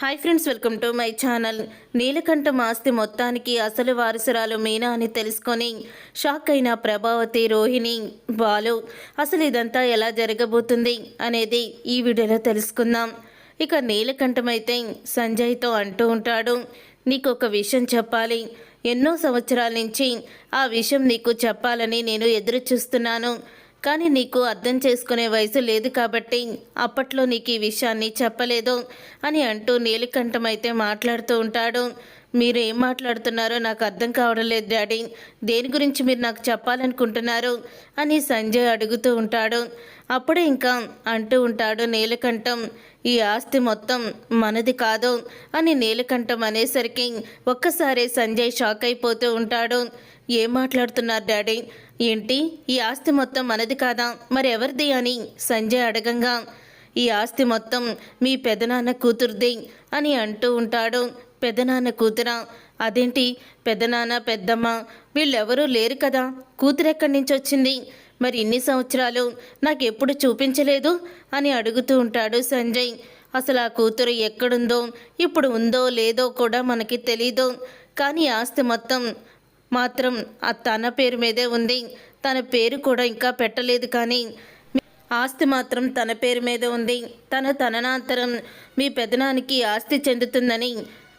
Hi friends welcome to my channel. Neelakantam ఆస్తి మొత్తానికి అసలు వారసురాలు మీనా అని తెలుసుకొని షాక్ అయిన ప్రభావతి రోహిణి బాలు అసలు ఇదంతా ఎలా జరగబోతుంది అనేది ఈ వీడియోలో తెలుసుకుందాం. ఇక నీలకంఠం అయితే సంజయ్తో అంటూ ఉంటాడు నీకు ఒక విషయం చెప్పాలి. ఎన్నో సంవత్సరాల నుంచి ఆ విషయం నీకు చెప్పాలని నేను ఎదురు చూస్తున్నాను కానీ నీకు అర్థం చేసుకునే వయసు లేదు కాబట్టి అప్పట్లో నీకు ఈ విషయాన్ని చెప్పలేదు అని అంటూ నీలికంఠమైతే అయితే మాట్లాడుతూ ఉంటాడు. మీరు ఏం మాట్లాడుతున్నారో నాకు అర్థం కావడం లేదు డాడీ. దేని గురించి మీరు నాకు చెప్పాలనుకుంటున్నారు? అని సంజయ్ అడుగుతూ ఉంటాడు. అప్పుడే ఇంకా అంటూ ఉంటాడు నీలకంఠం ఈ ఆస్తి మొత్తం మనది కాదు అని నీలకంఠం అనేసరికి ఒక్కసారి సంజయ్ షాక్ అయిపోతూ ఉంటాడు. ఏం మాట్లాడుతున్నారు డాడీ? ఏంటి? ఈ ఆస్తి మొత్తం మనది కాదా? మరి ఎవరిది అని సంజయ్ అడగంగా. ఈ ఆస్తి మొత్తం మీ పెదనాన్న కూతురుది అని అంటూ ఉంటాడు పెదనాన్న కూతురా. అదేంటి? పెదనాన్న పెద్దమ్మ వీళ్ళెవరూ లేరు కదా? కూతురు ఎక్కడి నుంచి వచ్చింది? మరి ఇన్ని సంవత్సరాలు నాకు ఎప్పుడు చూపించలేదు అని అడుగుతూ ఉంటాడు సంజయ్. అసలు ఆ కూతురు ఎక్కడుందో ఇప్పుడు ఉందో లేదో కూడా మనకి తెలీదు. కానీ ఆస్తి మొత్తం మాత్రం ఆ తన పేరు మీదే ఉంది. తన పేరు కూడా ఇంకా పెట్టలేదు కానీ ఆస్తి మాత్రం తన పేరు మీద ఉంది. తన తననాంతరం మీ పెదనానికి ఆస్తి చెందుతుందని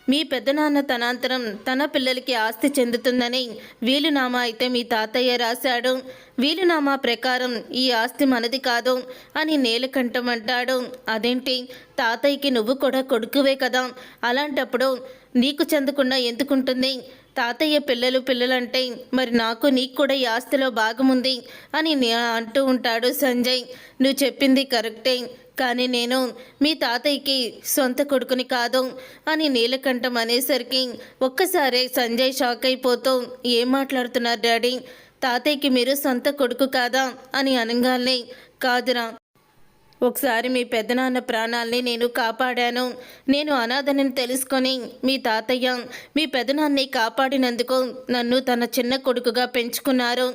మీ పెద్దనాన్న తనాంతరం తన పిల్లలకి ఆస్తి చెందుతుందని వీలునామా అయితే మీ తాతయ్య రాశాడు. వీలునామా ప్రకారం ఈ ఆస్తి మనది కాదు అని నేలకంఠం అంటాడు. అదేంటి? తాతయ్యకి నువ్వు కూడా కొడుకువే కదా. అలాంటప్పుడు నీకు చెందకుండా ఎందుకుంటుంది? తాతయ్య పిల్లలు పిల్లలంటే మరి నాకు నీకు కూడా ఈ ఆస్తిలో భాగముంది అని అంటూ ఉంటాడు సంజయ్. నువ్వు చెప్పింది కరెక్టే కానీ నేను మీ తాతయ్యకి సొంత కొడుకుని కాదు అని నీలకంఠం అనేసరికి ఒక్కసారి సంజయ్ షాక్ అయిపోతూ ఏం మాట్లాడుతున్నారు డాడీ? తాతయ్యకి మీరు సొంత కొడుకు కాదా? అని అనగానే కాదురా ఒకసారి మీ పెద్దనాన్న ప్రాణాల్ని నేను కాపాడాను. నేను అనాథని తెలుసుకొని మీ తాతయ్య మీ పెదనాన్ని కాపాడినందుకు నన్ను తన చిన్న కొడుకుగా పెంచుకున్నారు.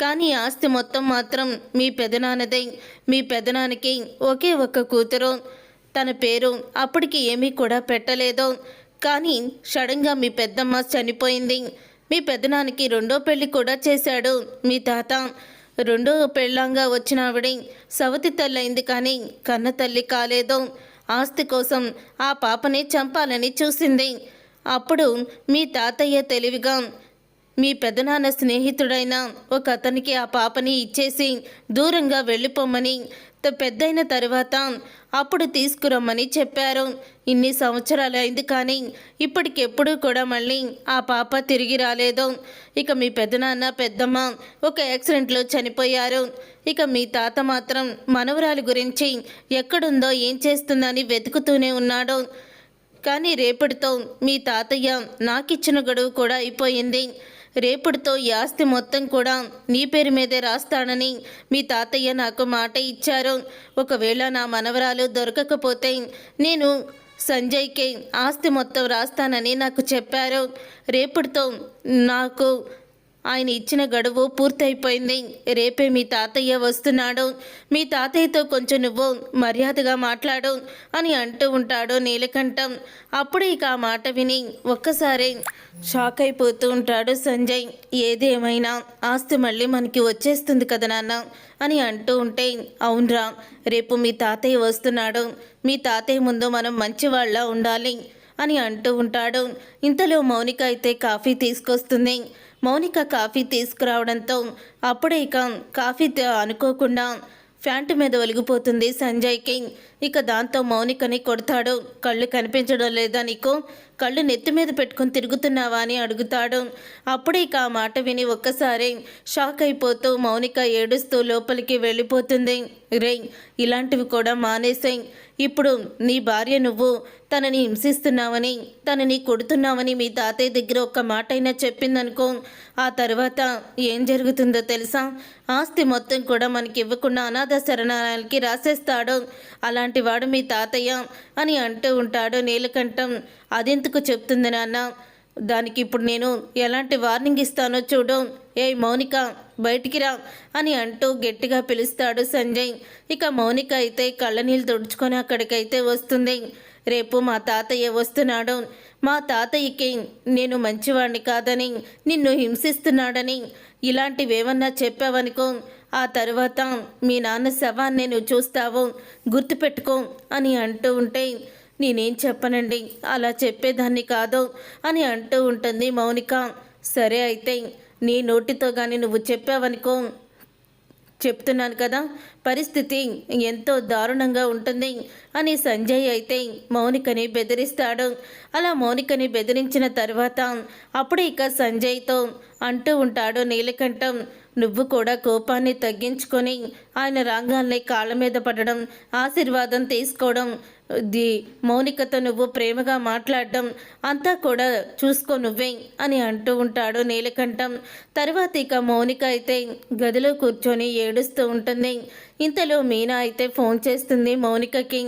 కానీ ఆస్తి మొత్తం మాత్రం మీ పెదనాన్నదే మీ పెదనాన్నకి ఒకే ఒక్క కూతురు. తన పేరు అప్పటికి ఏమీ కూడా పెట్టలేదు. కానీ సడన్గా మీ పెద్దమ్మ చనిపోయింది. మీ పెదనానికి రెండో పెళ్ళి కూడా చేశాడు మీ తాత. రెండో పెళ్ళంగా వచ్చిన ఆవిడ సవతి తల్లి అయింది కానీ కన్న తల్లి కాలేదు. ఆస్తి కోసం ఆ పాపని చంపాలని చూసింది. అప్పుడు మీ తాతయ్య తెలివిగా మీ పెదనాన్న స్నేహితుడైన ఒక అతనికి ఆ పాపని ఇచ్చేసి దూరంగా వెళ్ళిపోమని పెద్దయిన తర్వాత అప్పుడు తీసుకురమ్మని చెప్పారు. ఇన్ని సంవత్సరాలు అయింది కానీ ఇప్పటికెప్పుడు కూడా మళ్ళీ ఆ పాప తిరిగి రాలేదు. ఇక మీ పెదనాన్న పెద్దమ్మ ఒక యాక్సిడెంట్లో చనిపోయారు. ఇక మీ తాత మాత్రం మనవరాలి గురించి ఎక్కడుందో ఏం చేస్తుందని వెతుకుతూనే ఉన్నాడు. కానీ రేపటితో మీ తాతయ్య నాకిచ్చిన గడువు కూడా అయిపోయింది. రేపటితో ఈ ఆస్తి మొత్తం కూడా నీ పేరు మీదే రాస్తానని మీ తాతయ్య నాకు మాట ఇచ్చారు. ఒకవేళ నా మనవరాలు దొరకకపోతే నేను సంజయ్కి ఆస్తి మొత్తం రాస్తానని నాకు చెప్పారు. రేపటితో నాకు ఆయన ఇచ్చిన గడువు పూర్తయిపోయింది. రేపే మీ తాతయ్య వస్తున్నాడు. మీ తాతయ్యతో కొంచెం నువ్వు మర్యాదగా మాట్లాడు అని అంటూ ఉంటాడు నీలకంఠం. అప్పుడు ఇక ఆ మాట విని ఒక్కసారి షాక్ అయిపోతూ ఉంటాడు సంజయ్. ఏదేమైనా ఆస్తి మళ్ళీ మనకి వచ్చేస్తుంది కదా నాన్న అని అంటూ ఉంటే అవునరా రేపు మీ తాతయ్య వస్తున్నాడు. మీ తాతయ్య ముందు మనం మంచివాళ్ళ ఉండాలి అని అంటూ ఉంటాడు. ఇంతలో మౌనిక అయితే కాఫీ తీసుకొస్తుంది. మౌనిక కాఫీ తీసుకురావడంతో అప్పుడే ఇక కాఫీ అనుకోకుండా ఫ్యాంట్ మీద ఒలిగిపోతుంది సంజయ్కి ఇక దాంతో మౌనికని కొడతాడు. కళ్ళు కనిపించడం లేదా నీకు? కళ్ళు నెత్తి మీద పెట్టుకుని తిరుగుతున్నావా అని అడుగుతాడు. అప్పుడే ఇక ఆ మాట విని ఒక్కసారి షాక్ అయిపోతూ మౌనిక ఏడుస్తూ లోపలికి వెళ్ళిపోతుంది. రే ఇలాంటివి కూడా మానేసాయి. ఇప్పుడు నీ భార్య నువ్వు తనని హింసిస్తున్నావని తనని కొడుతున్నావని మీ తాతయ్య దగ్గర ఒక్క మాట అయినా చెప్పిందనుకో ఆ తర్వాత ఏం జరుగుతుందో తెలుసా? ఆస్తి మొత్తం కూడా మనకి ఇవ్వకుండా అనాథ శరణాలయాలకి రాసేస్తాడు. అలాంటి వాడు మీ తాతయ్య అని అంటూ ఉంటాడు నీలకంఠం. అదెందుకు చెప్తుంది నాన్న? దానికి ఇప్పుడు నేను ఎలాంటి వార్నింగ్ ఇస్తానో చూడు. ఏ మౌనిక బయటికి రా అని అంటూ గట్టిగా పిలుస్తాడు సంజయ్. ఇక మౌనిక అయితే కళ్ళనీళ్ళు తుడుచుకొని అక్కడికైతే వస్తుంది. రేపు మా తాతయ్య వస్తున్నాడు. మా తాతయ్యకి నేను మంచివాణ్ణి కాదని నిన్ను హింసిస్తున్నాడని ఇలాంటివేమన్నా చెప్పావనుకో ఆ తర్వాత మీ నాన్న శవాన్ని నువ్వు చూస్తావు. గుర్తుపెట్టుకో అని అంటూ ఉంటే నేనేం చెప్పనండి? అలా చెప్పేదాన్ని కాదు అని అంటూ ఉంటుంది మౌనిక. సరే అయితే నీ నోటితో కానీ నువ్వు చెప్పావనుకో. చెప్తున్నాను కదా పరిస్థితి ఎంతో దారుణంగా ఉంటుంది అని సంజయ్ అయితే మౌనికని బెదిరిస్తాడు. అలా మౌనికని బెదిరించిన తర్వాత అప్పుడు ఇక సంజయ్తో అంటూ ఉంటాడు నీలకంఠం. నువ్వు కూడా కోపాన్ని తగ్గించుకొని ఆయన రాగాల్ని కాళ్ళ మీద పడడం ఆశీర్వాదం తీసుకోవడం ది మౌనికతో నువ్వు ప్రేమగా మాట్లాడడం అంతా కూడా చూసుకో నువ్వే అని అంటూ ఉంటాడు నీలకంఠం. తర్వాత ఇక మౌనిక అయితే గదిలో కూర్చొని ఏడుస్తూ ఉంటుంది. ఇంతలో మీనా అయితే ఫోన్ చేస్తుంది మౌనికకి.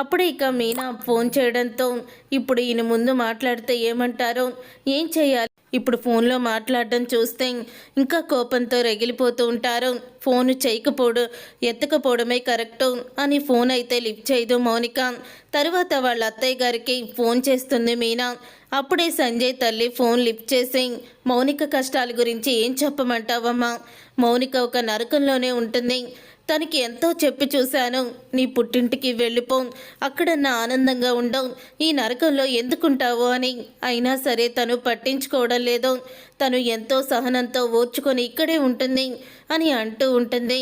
అప్పుడు ఇక మీనా ఫోన్ చేయడంతో ఇప్పుడు ఈయన ముందు మాట్లాడితే ఏమంటారో? ఏం చేయాలి? ఇప్పుడు ఫోన్లో మాట్లాడడం చూస్తే ఇంకా కోపంతో రగిలిపోతూ ఉంటారు. ఫోన్ చేయకపోవడం ఎత్తకపోవడమే కరెక్టు అని ఫోన్ అయితే లిఫ్ట్ చేయదు మౌనిక. తర్వాత వాళ్ళ అత్తయ్య గారికి ఫోన్ చేస్తుంది మీనా. అప్పుడే సంజయ్ తల్లి ఫోన్ లిఫ్ట్ చేసి మౌనిక కష్టాల గురించి ఏం చెప్పమంటావమ్మా? మౌనిక ఒక నరకంలోనే ఉంటుంది. తనకి ఎంతో చెప్పి చూశాను. నీ పుట్టింటికి వెళ్ళిపో. అక్కడ నా ఆనందంగా ఉండవు ఈ నరకంలో ఎందుకుంటావు అని. అయినా సరే తను పట్టించుకోవడం లేదు. తను ఎంతో సహనంతో ఓర్చుకొని ఇక్కడే ఉంటుంది అని అంటూ ఉంటుంది.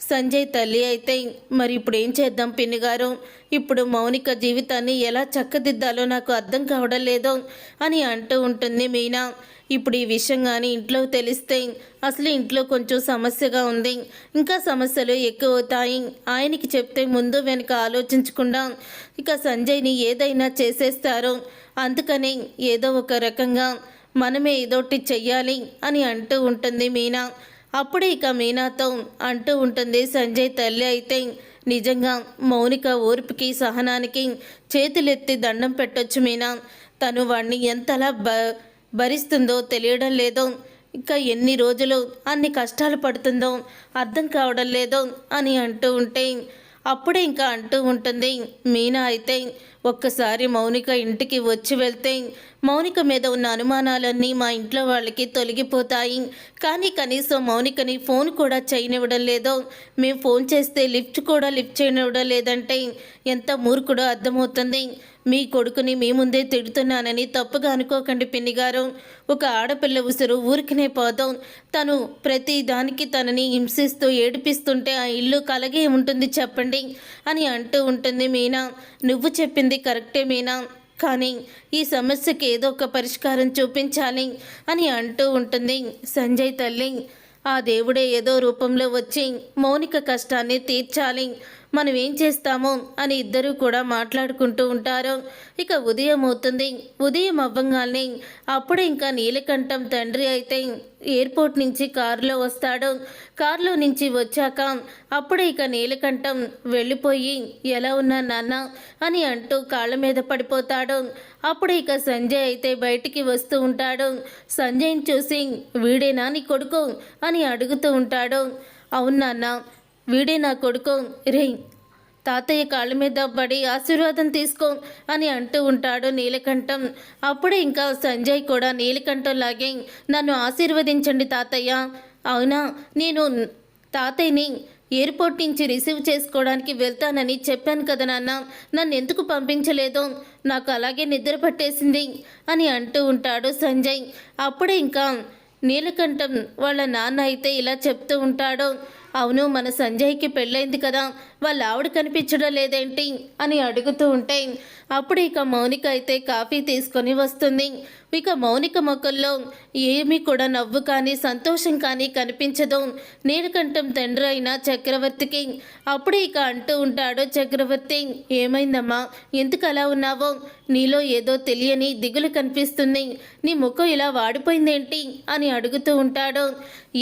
సంజయ్ తల్లి అయితే మరి ఇప్పుడు ఏం చేద్దాం పిన్ని గారు ఇప్పుడు మౌనిక జీవితాన్ని ఎలా చక్కదిద్దాలో నాకు అర్థం కావడం లేదు అని అంటూ ఉంటుంది మీనా. ఇప్పుడు ఈ విషయం కానీ ఇంట్లో తెలిస్తే అసలు ఇంట్లో కొంచెం సమస్యగా ఉంది. ఇంకా సమస్యలు ఎక్కువ అవుతాయి. ఆయనకి చెప్తే ముందు వెనుక ఆలోచించకుండా ఇక సంజయ్ని ఏదైనా చేసేస్తారు. అందుకని ఏదో ఒక రకంగా మనమే ఏదోటి చెయ్యాలి అని అంటూ ఉంటుంది మీనా. అప్పుడే ఇక మీనాతో అంటూ ఉంటుంది సంజయ్ తల్లి అయితే నిజంగా మౌనిక ఓర్పుకి సహనానికి చేతులెత్తి దండం పెట్టొచ్చు మీనా. తను వాణ్ణి ఎంతలా బ భరిస్తుందో తెలియడం లేదో ఇంకా ఎన్ని రోజులు అన్ని కష్టాలు పడుతుందో అర్థం కావడం లేదో అని అంటూ ఉంటే అప్పుడే ఇంకా అంటూ ఉంటుంది మీనా అయితే ఒక్కసారి మౌనిక ఇంటికి వచ్చి వెళ్తే మౌనిక మీద ఉన్న అనుమానాలన్నీ మా ఇంట్లో వాళ్ళకి తొలగిపోతాయి. కానీ కనీసం మౌనికని ఫోన్ కూడా చేయనివ్వడం లేదో. మేము ఫోన్ చేస్తే లిఫ్ట్ కూడా లిఫ్ట్ చేయనివ్వడం లేదంటే ఎంత మూర్ఖుడో అర్థమవుతుంది. మీ కొడుకుని మీ ముందే తిడుతున్నానని తప్పుగా అనుకోకండి పిన్ని గారు ఒక ఆడపిల్ల ఉసురు ఊరికినే పోదాం. తను ప్రతి దానికి తనని హింసిస్తూ ఏడిపిస్తుంటే ఆ ఇల్లు కలగే ఉంటుంది చెప్పండి అని అంటూ ఉంటుంది మీనా. నువ్వు చెప్పింది కరెక్టే మీనా. కానీ ఈ సమస్యకి ఏదో ఒక పరిష్కారం చూపించాలి అని అంటూ ఉంటుంది సంజయ్ తల్లి. ఆ దేవుడే ఏదో రూపంలో వచ్చి మౌనిక కష్టాన్ని తీర్చాలి. మనం ఏం చేస్తామో అని ఇద్దరూ కూడా మాట్లాడుకుంటూ ఉంటారు. ఇక ఉదయం అవుతుంది. ఉదయం అవ్వంగానే అప్పుడు ఇంకా నీలకంఠం తండ్రి అయితే ఎయిర్పోర్ట్ నుంచి కారులో వస్తాడు. కారులో నుంచి వచ్చాక అప్పుడే ఇక నీలకంఠం వెళ్ళిపోయి ఎలా ఉన్నా నాన్న అని అంటూ కాళ్ళ మీద పడిపోతాడు. అప్పుడు ఇక సంజయ్ అయితే బయటికి వస్తూ ఉంటాడు. సంజయ్ని చూసి వీడేనా నీ కొడుకు? అని అడుగుతూ ఉంటాడు. అవును నాన్న వీడే నా కొడుకో. రే తాతయ్య కాళ్ళ మీద పడి ఆశీర్వాదం తీసుకో అని అంటూ ఉంటాడు నీలకంఠం. అప్పుడే ఇంకా సంజయ్ కూడా నీలకంఠం లాగే నన్ను ఆశీర్వదించండి తాతయ్య. అవునా? నేను తాతయ్యని ఎయిర్పోర్ట్ నుంచి రిసీవ్ చేసుకోవడానికి వెళ్తానని చెప్పాను కదా నాన్న. నన్ను ఎందుకు పంపించలేదు? నాకు అలాగే నిద్ర పట్టేసింది అని అంటూ ఉంటాడు సంజయ్. అప్పుడే ఇంకా నీలకంఠం వాళ్ళ నాన్న అయితే ఇలా చెప్తూ ఉంటాడు. అవును మన సంజయ్కి పెళ్ళైంది కదా వాళ్ళ ఆవిడ కనిపించడం లేదేంటి అని అడుగుతూ ఉంటే అప్పుడు ఇక మౌనిక అయితే కాఫీ తీసుకొని వస్తుంది. ఇక మౌనిక మొక్కల్లో ఏమీ కూడా నవ్వు కానీ సంతోషం కానీ కనిపించదు. నీలకంఠం తండ్రి అయిన చక్రవర్తికి అప్పుడు ఇక అంటూ ఉంటాడు చక్రవర్తి ఏమైందమ్మా ఎందుకు అలా ఉన్నావో? నీలో ఏదో తెలియని దిగులు కనిపిస్తుంది. నీ ముఖం ఇలా వాడిపోయిందేంటి? అని అడుగుతూ ఉంటాడు.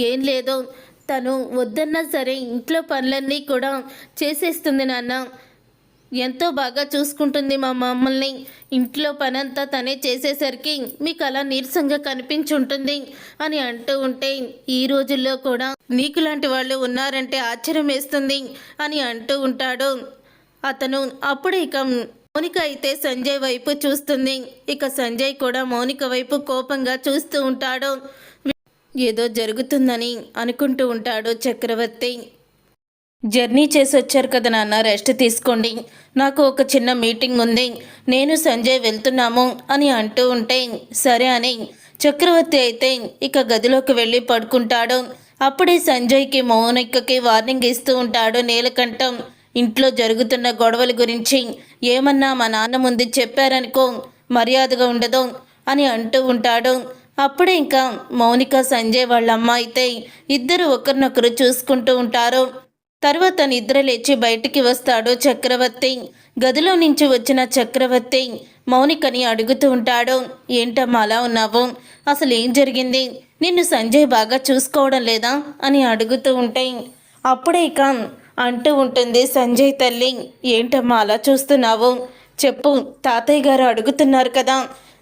ఏం లేదు తను వద్దన్నా సరే ఇంట్లో పనులన్నీ కూడా చేసేస్తుంది నాన్న. ఎంతో బాగా చూసుకుంటుంది మా మమ్మల్ని. ఇంట్లో పనంతా తనే చేసేసరికి మీకు అలా నీరసంగా కనిపించుంటుంది అని అంటూ ఉంటే ఈ రోజుల్లో కూడా నీకు లాంటి వాళ్ళు ఉన్నారంటే ఆశ్చర్యం వేస్తుంది అని అంటూ ఉంటాడు. అతను అప్పుడు ఇక మౌనిక అయితే సంజయ్ వైపు చూస్తుంది. ఇక సంజయ్ కూడా మౌనిక వైపు కోపంగా చూస్తూ ఉంటాడు. ఏదో జరుగుతుందని అనుకుంటూ ఉంటాడు చక్రవర్తి. జర్నీ చేసి వచ్చారు కదా నాన్న రెస్ట్ తీసుకోండి. నాకు ఒక చిన్న మీటింగ్ ఉంది. నేను సంజయ్ వెళ్తున్నాము అని అంటూ ఉంటే సరే అని. చక్రవర్తి అయితే ఇక గదిలోకి వెళ్ళి పడుకుంటాడు. అప్పుడే సంజయ్కి మౌనికకి వార్నింగ్ ఇస్తూ ఉంటాడు నీలకంఠం. ఇంట్లో జరుగుతున్న గొడవల గురించి ఏమన్నా మా నాన్న ముందు చెప్పారనుకో మర్యాదగా ఉండదు అని అంటూ ఉంటాడు. అప్పుడే ఇంకా మౌనిక సంజయ్ వాళ్ళ అమ్మ అయితే ఇద్దరు ఒకరినొకరు చూసుకుంటూ ఉంటారు. తర్వాత నిద్ర లేచి బయటికి వస్తాడు చక్రవర్తి. గదిలో నుంచి వచ్చిన చక్రవర్తి మౌనికని అడుగుతూ ఉంటాడు. ఏంటమ్మా అలా ఉన్నావు? అసలు ఏం జరిగింది? నిన్ను సంజయ్ బాగా చూసుకోవడం లేదా? అని అడుగుతూ ఉంటే అప్పుడే ఇక అంటూ ఉంటుంది సంజయ్ తల్లి ఏంటమ్మా అలా చూస్తున్నావు? చెప్పు తాతయ్య గారు అడుగుతున్నారు కదా.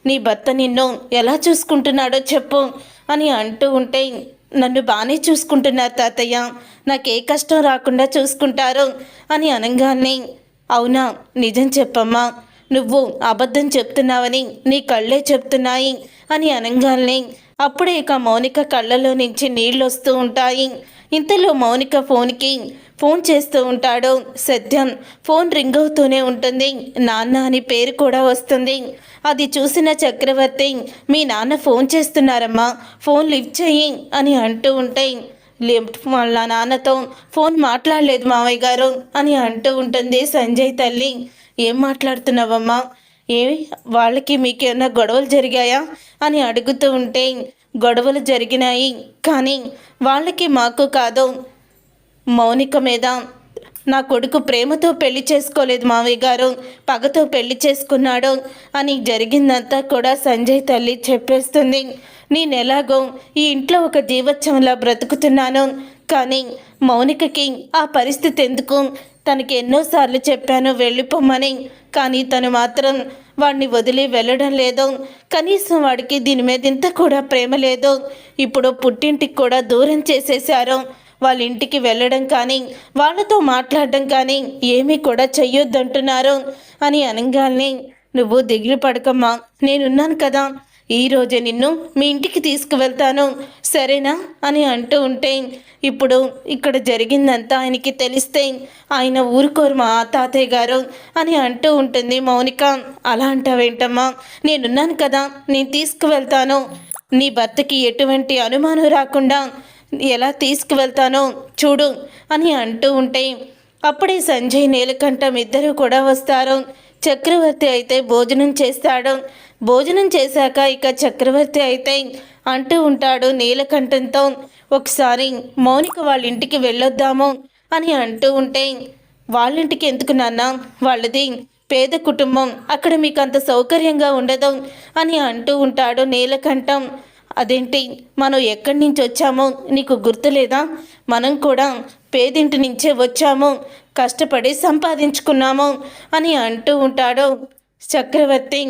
నీ భర్త నిన్ను ఎలా చూసుకుంటున్నాడో చెప్పు అని అంటూ ఉంటే నన్ను బాగానే చూసుకుంటున్నారు తాతయ్య. నాకే కష్టం రాకుండా చూసుకుంటారు అని అనగానే అవునా నిజం చెప్పమ్మా. నువ్వు అబద్ధం చెప్తున్నావని నీ కళ్ళే చెప్తున్నాయి అని అనగానే అప్పుడే ఇక మౌనిక కళ్ళలో నుంచి నీళ్ళు వస్తూ ఉంటాయి. ఇంతలో మౌనిక ఫోన్కి ఫోన్ చేస్తూ ఉంటాడు. సత్యం ఫోన్ రింగ్ అవుతూనే ఉంటుంది. నాన్న అని పేరు కూడా వస్తుంది. అది చూసిన చక్రవర్తి మీ నాన్న ఫోన్ చేస్తున్నారమ్మా ఫోన్ లిఫ్ట్ చెయ్యి అని అంటూ ఉంటే లిఫ్ట్ వాళ్ళ నాన్నతో ఫోన్ మాట్లాడలేదు మావయ్య గారు అని అంటూ ఉంటుంది సంజయ్ తల్లి. ఏం మాట్లాడుతున్నావమ్మా? ఏ వాళ్ళకి మీకేమైనా గొడవలు జరిగాయా? అని అడుగుతూ ఉంటే గొడవలు జరిగినాయి. కానీ వాళ్ళకి మాకు కాదు. మౌనిక మీద నా కొడుకు ప్రేమతో పెళ్ళి చేసుకోలేదు మావయ్య గారు. పగతో పెళ్ళి చేసుకున్నాడు అని జరిగిందంతా కూడా సంజయ్ తల్లి చెప్పేస్తుంది. నేను ఎలాగో ఈ ఇంట్లో ఒక జీవోత్సవంలా బ్రతుకుతున్నాను. కానీ మౌనికకి ఆ పరిస్థితి ఎందుకు? తనకి ఎన్నోసార్లు చెప్పాను వెళ్ళిపోమని. కానీ తను మాత్రం వాడిని వదిలి వెళ్ళడం లేదు. కనీసం వాడికి దీని మీద ఇంత కూడా ప్రేమ లేదు. ఇప్పుడు పుట్టింటికి కూడా దూరం చేసేశారు. వాళ్ళ ఇంటికి వెళ్ళడం కానీ వాళ్ళతో మాట్లాడడం కానీ ఏమీ కూడా చెయ్యొద్దంటున్నారు అని అనగాల్ని నువ్వు దిగులు పడకమ్మా. నేనున్నాను కదా. ఈరోజే నిన్ను మీ ఇంటికి తీసుకువెళ్తాను. సరేనా? అని అంటూ ఉంటే ఇప్పుడు ఇక్కడ జరిగిందంతా ఆయనకి తెలిస్తే ఆయన ఊరుకోరు మా తాతయ్య గారు అని అంటూ ఉంటుంది మౌనిక. అలా అంటావేంటమ్మా? నేనున్నాను కదా నేను తీసుకువెళ్తాను. నీ భర్తకి ఎటువంటి అనుమానం రాకుండా ఎలా తీసుకువెళ్తానో చూడు అని అంటూ ఉంటే అప్పుడే సంజయ్ నీలకంఠం ఇద్దరు కూడా వస్తారు. చక్రవర్తి అయితే భోజనం చేస్తాడు. భోజనం చేశాక ఇక చక్రవర్తి అయితే అంటూ ఉంటాడు నీలకంఠంతో ఒకసారి మౌనిక వాళ్ళ ఇంటికి వెళ్ళొద్దాము అని అంటూ ఉంటే వాళ్ళింటికి ఎందుకు నాన్న? వాళ్ళది పేద కుటుంబం. అక్కడ మీకు అంత సౌకర్యంగా ఉండదు అని అంటూ ఉంటాడు నీలకంఠం. అదేంటి? మనం ఎక్కడి నుంచి వచ్చామో? నీకు గుర్తులేదా? మనం కూడా పేదింటి నుంచే వచ్చాము కష్టపడి సంపాదించుకున్నాము అని అంటూ ఉంటాడు. చక్రవర్తి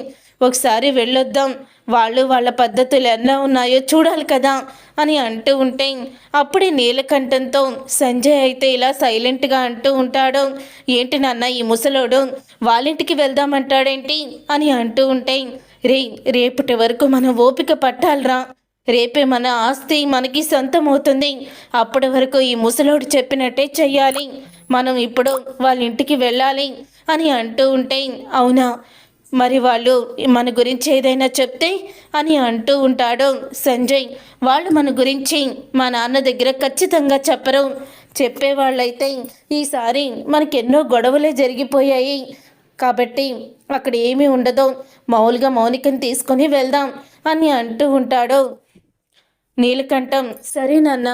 ఒకసారి వెళ్ళొద్దాం. వాళ్ళు వాళ్ళ పద్ధతులు ఎలా ఉన్నాయో చూడాలి కదా అని అంటూ ఉంటే అప్పుడే నీలకంఠంతో సంజయ్ అయితే ఇలా సైలెంట్గా అంటూ ఉంటాడు. ఏంటి నాన్న ఈ ముసలోడు? వాళ్ళింటికి వెళ్దామంటాడేంటి అని అంటూ ఉంటే రే రేపటి వరకు మనం ఓపిక పట్టాలరా. రేపే మన ఆస్తి మనకి సొంతం అవుతుంది అప్పటి వరకు ఈ ముసలోడు చెప్పినట్టే చెయ్యాలి. మనం ఇప్పుడు వాళ్ళ ఇంటికి వెళ్ళాలి అని అంటూ ఉంటే అవునా? మరి వాళ్ళు మన గురించి ఏదైనా చెప్తే అని అంటూ ఉంటాడు సంజయ్. వాళ్ళు మన గురించి మా నాన్న దగ్గర ఖచ్చితంగా చెప్పరు. చెప్పేవాళ్ళైతే ఈసారి మనకెన్నో గొడవలే జరిగిపోయాయి. కాబట్టి అక్కడ ఏమీ ఉండదు. మామూలుగా మౌనికని తీసుకొని వెళ్దాం అని అంటూ ఉంటాడు నీలకంఠం సరే నాన్న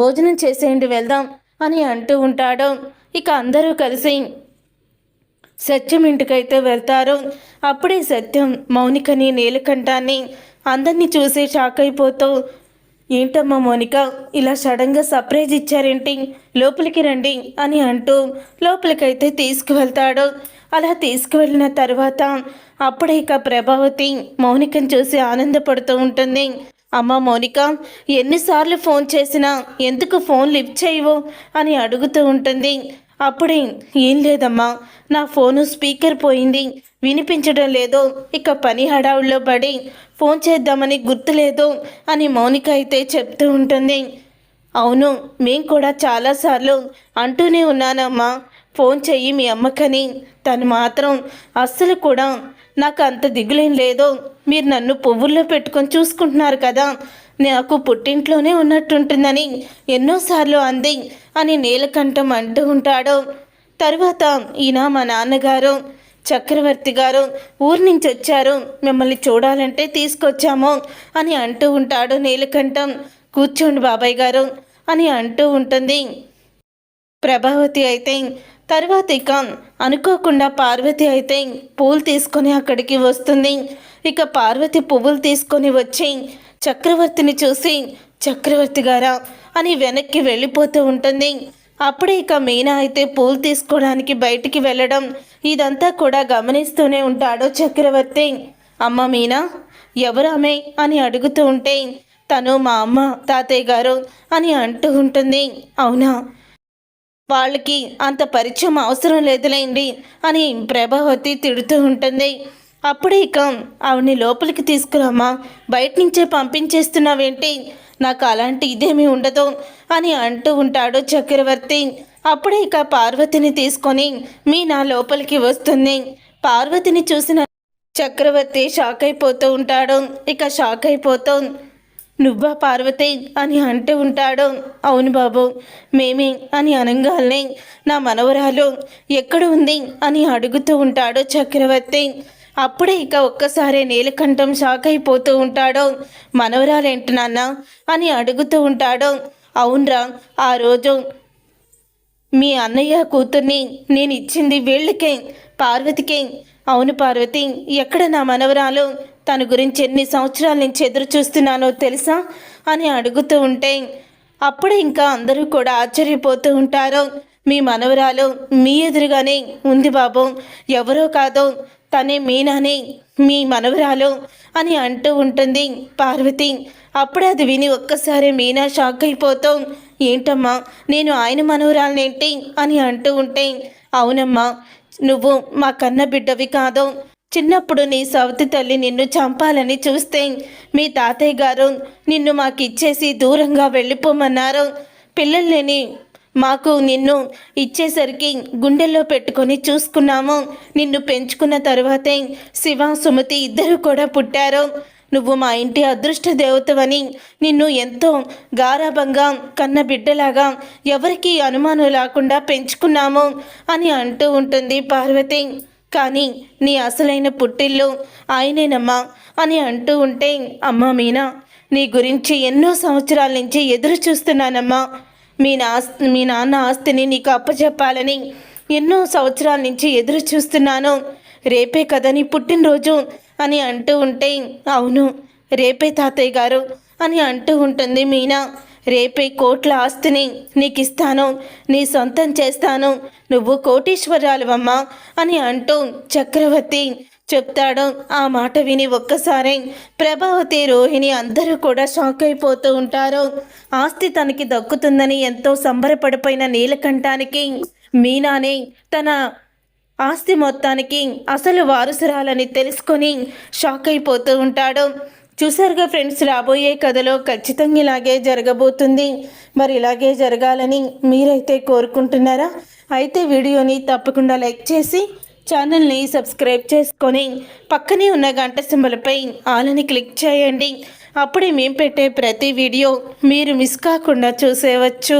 భోజనం చేసేయండి వెళ్దాం అని అంటూ ఉంటాడు. ఇక అందరూ కలిసి సత్యం ఇంటికైతే వెళ్తారు. అప్పుడే సత్యం మౌనికని నీలకంఠాన్ని అందరినీ చూసి షాక్ అయిపోతూ ఏంటమ్మా మౌనిక ఇలా సడన్గా సర్ప్రైజ్ ఇచ్చారేంటి? లోపలికి రండి అని అంటూ లోపలికైతే తీసుకువెళ్తాడు. అలా తీసుకువెళ్ళిన తర్వాత అప్పుడే ఇక ప్రభావతి మౌనికను చూసి ఆనందపడుతూ ఉంటుంది. అమ్మ మౌనిక ఎన్నిసార్లు ఫోన్ చేసినా ఎందుకు ఫోన్ లిఫ్ట్ చేయవు అని అడుగుతూ ఉంటుంది. అప్పుడే ఏం లేదమ్మా నా ఫోను స్పీకర్ పోయింది. వినిపించడం లేదు. ఇక పని హడావుల్లో పడి ఫోన్ చేద్దామని గుర్తులేదు అని మౌనిక అయితే చెప్తూ ఉంటుంది. అవును మేం కూడా చాలాసార్లు అంటూనే ఉన్నానమ్మా. ఫోన్ చెయ్యి మీ అమ్మకని. తను మాత్రం అస్సలు కూడా నాకు అంత దిగులేం లేదు. మీరు నన్ను పువ్వుల్లో పెట్టుకొని చూసుకుంటున్నారు కదా. నాకు పుట్టింట్లోనే ఉన్నట్టుంటుందని ఎన్నోసార్లు అంది అని నీలకంఠం అంటూ ఉంటాడు. తరువాత ఈయన మా నాన్నగారు చక్రవర్తి గారు ఊరి నుంచి వచ్చారు. మిమ్మల్ని చూడాలంటే తీసుకొచ్చాము అని అంటూ ఉంటాడు నీలకంఠం. కూర్చోండి బాబాయ్ గారు అని అంటూ ఉంటుంది. ప్రభావతి అయితే తర్వాత ఇక అనుకోకుండా పార్వతి అయితే పూలు తీసుకొని అక్కడికి వస్తుంది. ఇక పార్వతి పువ్వులు తీసుకొని వచ్చి చక్రవర్తిని చూసి చక్రవర్తి గారా అని వెనక్కి వెళ్ళిపోతూ ఉంటుంది. అప్పుడే ఇక మీనా అయితే పూలు తీసుకోవడానికి బయటికి వెళ్ళడం ఇదంతా కూడా గమనిస్తూనే ఉంటాడు చక్రవర్తి. అమ్మ మీనా ఎవరామె అని అడుగుతూ ఉంటే తను మా అమ్మ తాతయ్య గారు అని అంటూ ఉంటుంది. అవునా? వాళ్ళకి అంత పరిచయం అవసరం లేదులేండి అని ప్రభావతి తిడుతూ ఉంటుంది. అప్పుడే ఇక ఆవిని లోపలికి తీసుకురామా బయట నుంచే పంపించేస్తున్నావేంటి? నాకు అలాంటి ఇదేమీ ఉండదు అని అంటూ ఉంటాడు చక్రవర్తి. అప్పుడే ఇక పార్వతిని తీసుకొని మీ నా లోపలికి వస్తుంది. పార్వతిని చూసిన చక్రవర్తి షాక్ అయిపోతూ ఉంటాడు. ఇక షాక్ అయిపోతూ నువ్వా పార్వతి అని అంటూ ఉంటాడు. అవును బాబు మేమే అని అనగానే నా మనవరాలు ఎక్కడ ఉంది అని అడుగుతూ ఉంటాడు చక్రవర్తి. అప్పుడే ఇక ఒక్కసారి నీలకంఠం షాక్ అయిపోతూ ఉంటాడు. మనవరాలేంటి నాన్న అని అడుగుతూ ఉంటాడు. అవునరా ఆ రోజు మీ అన్నయ్య కూతుర్ని నేను ఇచ్చింది వీళ్ళకే పార్వతికే అవును పార్వతి ఎక్కడ నా మనవరాలు? తన గురించి ఎన్ని సంవత్సరాల నుంచి ఎదురు చూస్తున్నానో తెలుసా? అని అడుగుతూ ఉంటే అప్పుడే ఇంకా అందరూ కూడా ఆశ్చర్యపోతూ ఉంటారు. మీ మనవరాలు మీ ఎదురుగానే ఉంది బాబు. ఎవరో కాదో తనే మీనానే మీ మనవరాలు అని అంటూ ఉంటుంది పార్వతి. అప్పుడే అది విని ఒక్కసారి మీనా షాక్ అయిపోతాం ఏంటమ్మా నేను ఆయన మనవరాలనేంటి? అని అంటూ ఉంటే అవునమ్మా నువ్వు మా కన్న బిడ్డవి కాదు. చిన్నప్పుడు నీ సవతి తల్లి నిన్ను చంపాలని చూస్తే మీ తాతయ్య గారు నిన్ను మాకు ఇచ్చేసి దూరంగా వెళ్ళిపోమన్నారు. పిల్లల్ని మాకు నిన్ను ఇచ్చేసరికి గుండెల్లో పెట్టుకొని చూసుకున్నాము. నిన్ను పెంచుకున్న తర్వాతే శివ సుమతి ఇద్దరు కూడా పుట్టారు. నువ్వు మా ఇంటి అదృష్ట దేవతవని నిన్ను ఎంతో గారాభంగా కన్న బిడ్డలాగా ఎవరికి అనుమానం లేకుండా పెంచుకున్నాము అని అంటూ ఉంటుంది పార్వతి. కానీ నీ అసలైన పుట్టిల్లు ఆయనేనమ్మా అని అంటూ ఉంటే అమ్మా మీనా నీ గురించి ఎన్నో సంవత్సరాల నుంచి ఎదురు చూస్తున్నానమ్మా. మీ నా మీ నాన్న ఆస్తిని నీకు అప్పచెప్పాలని ఎన్నో సంవత్సరాల నుంచి ఎదురు చూస్తున్నాను. రేపే కదా నీ పుట్టినరోజు. అని అంటూ ఉంటే అవును రేపే తాతయ్య గారు అని అంటూ ఉంటుంది మీనా. రేపే కోట్ల ఆస్తిని నీకు ఇస్తాను నీ సొంతం చేస్తాను నువ్వు కోటీశ్వరాలువమ్మా అని అంటూ చక్రవర్తి చెప్తాడు. ఆ మాట విని ఒక్కసారి ప్రభావతి రోహిణి అందరూ కూడా షాక్ అయిపోతూ ఉంటారు. ఆస్తి తనకి దక్కుతుందని ఎంతో సంబరపడిపోయిన నీలకంఠానికి మీనాని తన ఆస్తి మొత్తానికి అసలు వారసురాలని తెలుసుకొని షాక్ అయిపోతూ ఉంటాడు. చూసారుగా ఫ్రెండ్స్ రాబోయే కథలో ఖచ్చితంగా ఇలాగే జరగబోతుంది. మరి ఇలాగే జరగాలని మీరైతే కోరుకుంటున్నారా? అయితే వీడియోని తప్పకుండా లైక్ చేసి ఛానల్ని సబ్స్క్రైబ్ చేసుకొని పక్కనే ఉన్న గంట సింబలపై ఆలని క్లిక్ చేయండి. అప్పుడే మేము పెట్టే ప్రతి వీడియో మీరు మిస్ కాకుండా చూసేవచ్చు.